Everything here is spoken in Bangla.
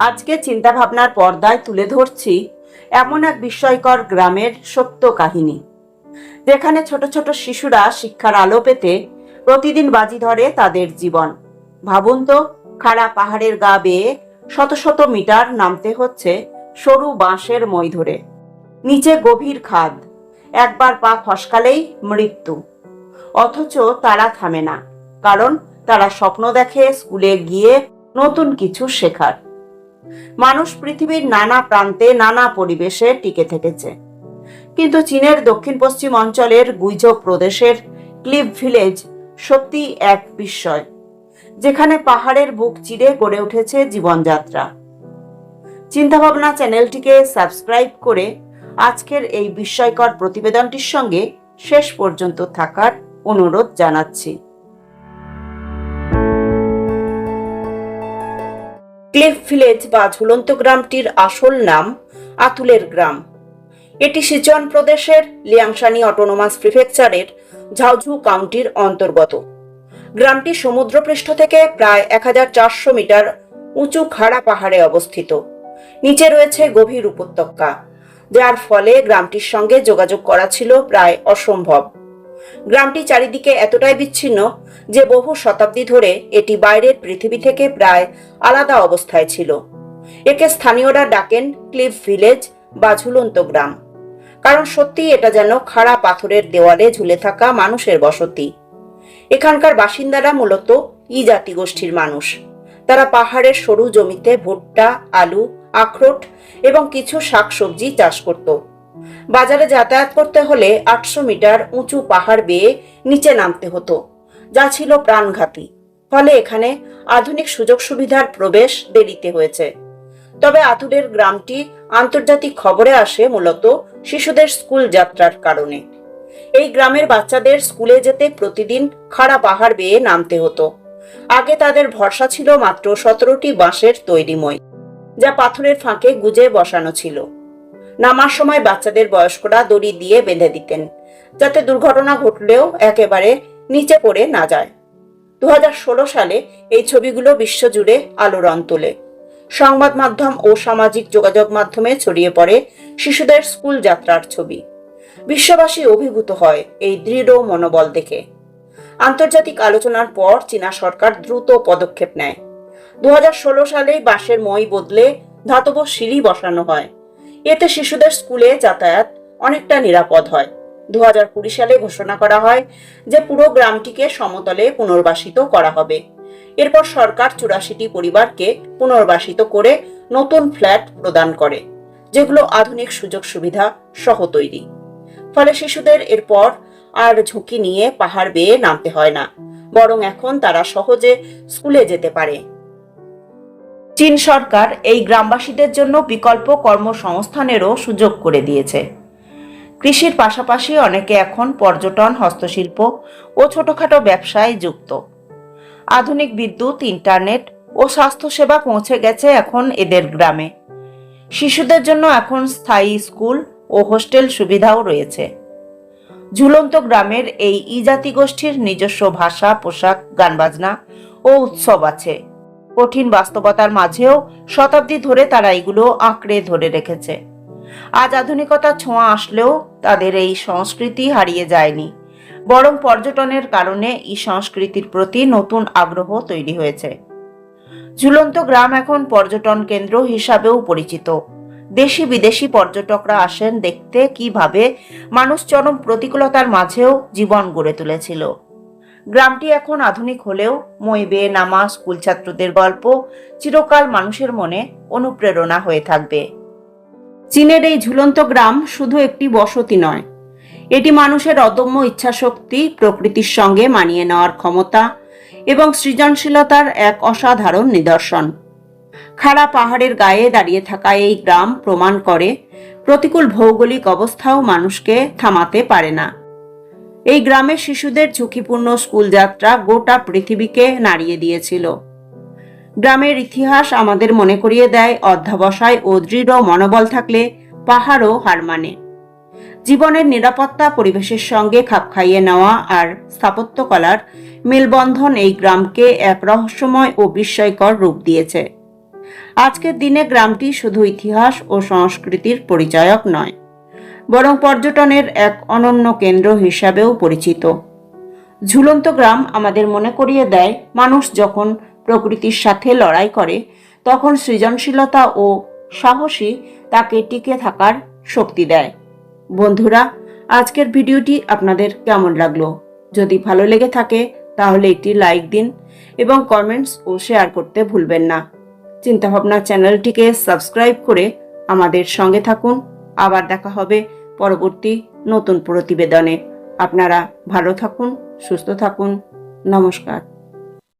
আজকে চিন্তাভাবনার পর্দায় তুলে ধরছি এমন এক বিস্ময়কর গ্রামের সত্য কাহিনী। যেখানে ছোট ছোট শিশুরা শিক্ষার আলো পেতে প্রতিদিন বাজি ধরে তাদের জীবন। ভাবুন তো, খাড়া পাহাড়ের গা বেয়ে শত শত মিটার নামতে হচ্ছে সরু বাঁশের মই ধরে। নিচে গভীর খাদ, একবার পা ফসকালেই মৃত্যু। অথচ তারা থামে না, কারণ তারা স্বপ্ন দেখে স্কুলে গিয়ে নতুন কিছু শেখার। মানুষ পৃথিবীর নানা প্রান্তে নানা পরিবেশে টিকে থেকেছে। কিন্তু চীনের দক্ষিণ পশ্চিম অঞ্চলের গুইঝো প্রদেশের ক্লিপ ভিলেজ সত্যি এক বিস্ময়, যেখানে পাহাড়ের বুক চিরে গড়ে উঠেছে জীবনযাত্রা। চিন্তাভাবনা চ্যানেলটিকে সাবস্ক্রাইব করে আজকের এই বিস্ময়কর প্রতিবেদনটির সঙ্গে শেষ পর্যন্ত থাকার অনুরোধ জানাচ্ছি। ক্লিফ ভিলেজ বা ঝুলন্ত গ্রামটির আসল নাম আতুলের গ্রাম। এটি সিচুয়ান প্রদেশের লিয়াংশানি অটোনোমাস প্রিফেকচারের ঝাউঝু কাউন্টির অন্তর্গত। গ্রামটি সমুদ্রপৃষ্ঠ থেকে প্রায় এক হাজার চারশো মিটার উঁচু খাড়া পাহাড়ে অবস্থিত। নিচে রয়েছে গভীর উপত্যকা, যার ফলে গ্রামটির সঙ্গে যোগাযোগ করা ছিল প্রায় অসম্ভব। গ্রামটি চারিদিকে এতটাই বিচ্ছিন্ন যে বহু শতাব্দী ধরে এটি বাইরের পৃথিবী থেকে প্রায় আলাদা অবস্থায় ছিল। একে স্থানীয়রা ডাকেন ক্লিফ ভিলেজ বা ঝুলন্ত গ্রাম। কারণ সত্যি এটা যেন খাড়া পাথরের দেওয়ালে ঝুলে থাকা মানুষের বসতি। এখানকার বাসিন্দারা মূলত ই জাতি গোষ্ঠীর মানুষ। তারা পাহাড়ের সরু জমিতে ভুট্টা, আলু, আখরোট এবং কিছু শাকসবজি চাষ করত। বাজারে যাতায়াত করতে হলে আটশো মিটার উঁচু পাহাড় বেয়ে নিচে নামতে হতো। যা ছিল প্রাণঘাতী। ফলে এখানে আধুনিক সুযোগ সুবিধার প্রবেশ দেরিতে হয়েছে। তবে আতুরের গ্রামটি আন্তর্জাতিক খবরে আসে মূলত শিশুদের স্কুল যাত্রার কারণে। এই গ্রামের বাচ্চাদের স্কুলে যেতে প্রতিদিন খাড়া পাহাড় বেয়ে নামতে হতো। আগে তাদের ভরসা ছিল মাত্র সতেরোটি বাঁশের তৈরি মই, যা পাথরের ফাঁকে গুজে বসানো ছিল। নামার সময় বাচ্চাদের বয়স্করা দড়ি দিয়ে বেঁধে দিতেন, যাতে দুর্ঘটনা ঘটলেও একেবারে নিচে পড়ে না যায়। দু হাজার ষোলো সালে এই ছবিগুলো বিশ্বজুড়ে আলোড়ন তোলে। সংবাদ মাধ্যম ও সামাজিক যোগাযোগ মাধ্যমে ছড়িয়ে পড়ে শিশুদের স্কুল যাত্রার ছবি। বিশ্ববাসী অভিভূত হয় এই দৃঢ় মনোবল দেখে। আন্তর্জাতিক আলোচনার পর চীনা সরকার দ্রুত পদক্ষেপ নেয়। দু সালে বাঁশের মই বদলে ধাতব সিঁড়ি বসানো হয়। এতে শিশুদের স্কুলে যাতায়াত অনেকটা নিরাপদ হয়। দু হাজার কুড়ি সালে ঘোষণা করা হয় যে পুরো গ্রামটিকে সমতলে পুনর্বাসিত করা হবে। এরপর সরকার চুরাশিটি পরিবারকে পুনর্বাসিত করে নতুন ফ্ল্যাট প্রদান করে, যেগুলো আধুনিক সুযোগ সুবিধা সহ তৈরি। ফলে শিশুদের এরপর আর ঝুঁকি নিয়ে পাহাড় বেয়ে নামতে হয় না, বরং এখন তারা সহজে স্কুলে যেতে পারে। চীন সরকার এই গ্রামবাসীদের জন্য বিকল্প কর্মসংস্থানেরও সুযোগ করে দিয়েছে। কৃষির পাশাপাশি অনেকে এখন পর্যটন, হস্তশিল্প ও ছোটখাটো ব্যবসায় যুক্ত। আধুনিক বিদ্যুৎ, ইন্টারনেট ও স্বাস্থ্যসেবা পৌঁছে গেছে এখন এদের গ্রামে। শিশুদের জন্য এখন স্থায়ী স্কুল ও হোস্টেল সুবিধাও রয়েছে। ঝুলন্ত গ্রামের এই ইজাতি গোষ্ঠীর নিজস্ব ভাষা, পোশাক, গানবাজনা ও উৎসব আছে। কঠিন বাস্তবতার মাঝেও শতাব্দী ধরে তারা এগুলো আঁকড়ে ধরে রেখেছে। আজ আধুনিকতার ছোঁয়া আসলেও তাদের এই সংস্কৃতি হারিয়ে যায়নি। বরং পর্যটনের কারণে এই সংস্কৃতির প্রতি নতুন আগ্রহ তৈরি হয়েছে। ঝুলন্ত গ্রাম এখন পর্যটন কেন্দ্র হিসাবেও পরিচিত। দেশি বিদেশি পর্যটকরা আসেন দেখতে কীভাবে মানুষ চরম প্রতিকূলতার মাঝেও জীবন গড়ে তুলেছিল। গ্রামটি এখন আধুনিক হলেও মই নামা স্কুল ছাত্রদের গল্প চিরকাল মানুষের মনে অনুপ্রেরণা হয়ে থাকবে। চীনের এই ঝুলন্ত গ্রাম শুধু একটি বসতি নয়, এটি মানুষের অদম্য ইচ্ছাশক্তি, প্রকৃতির সঙ্গে মানিয়ে নেওয়ার ক্ষমতা এবং সৃজনশীলতার এক অসাধারণ নিদর্শন। খাড়া পাহাড়ের গায়ে দাঁড়িয়ে থাকা এই গ্রাম প্রমাণ করে প্রতিকূল ভৌগোলিক অবস্থাও মানুষকে থামাতে পারে না। এই গ্রামের শিশুদের ঝুঁকিপূর্ণ স্কুল যাত্রা গোটা পৃথিবীকে নাড়িয়ে দিয়েছিল। গ্রামের ইতিহাস আমাদের মনে করিয়ে দেয় অধ্যাবসায় ও দৃঢ় মনোবল থাকলে পাহাড়ও হার মানে। জীবনের নিরাপত্তা পরিবেশের সঙ্গে খাপ খাইয়ে নেওয়া আর স্থাপত্যকলার মেলবন্ধন এই গ্রামকে এক রহস্যময় ও বিস্ময়কর রূপ দিয়েছে। আজকের দিনে গ্রামটি শুধু ইতিহাস ও সংস্কৃতির পরিচয়ক নয়। বরং পর্যটনের এক অনন্য কেন্দ্র হিসাবেও পরিচিত। ঝুলন্ত গ্রাম আমাদের মনে করিয়ে দেয়, মানুষ যখন প্রকৃতির সাথে লড়াই করে, তখন সৃজনশীলতা ও সাহসী তাকে টিকে থাকার শক্তি দেয়। বন্ধুরা, আজকের ভিডিওটি আপনাদের কেমন লাগল? যদি ভালো লেগে থাকে, তাহলে একটি লাইক দিন এবং কমেন্টস ও শেয়ার করতে ভুলবেন না। চিন্তাভাবনা চ্যানেলটিকে সাবস্ক্রাইব করে আমাদের সঙ্গে থাকুন। আবার দেখা হবে পরবর্তী নতুন প্রতিবেদনে। আপনারা ভালো থাকুন সুস্থ থাকুন। নমস্কার।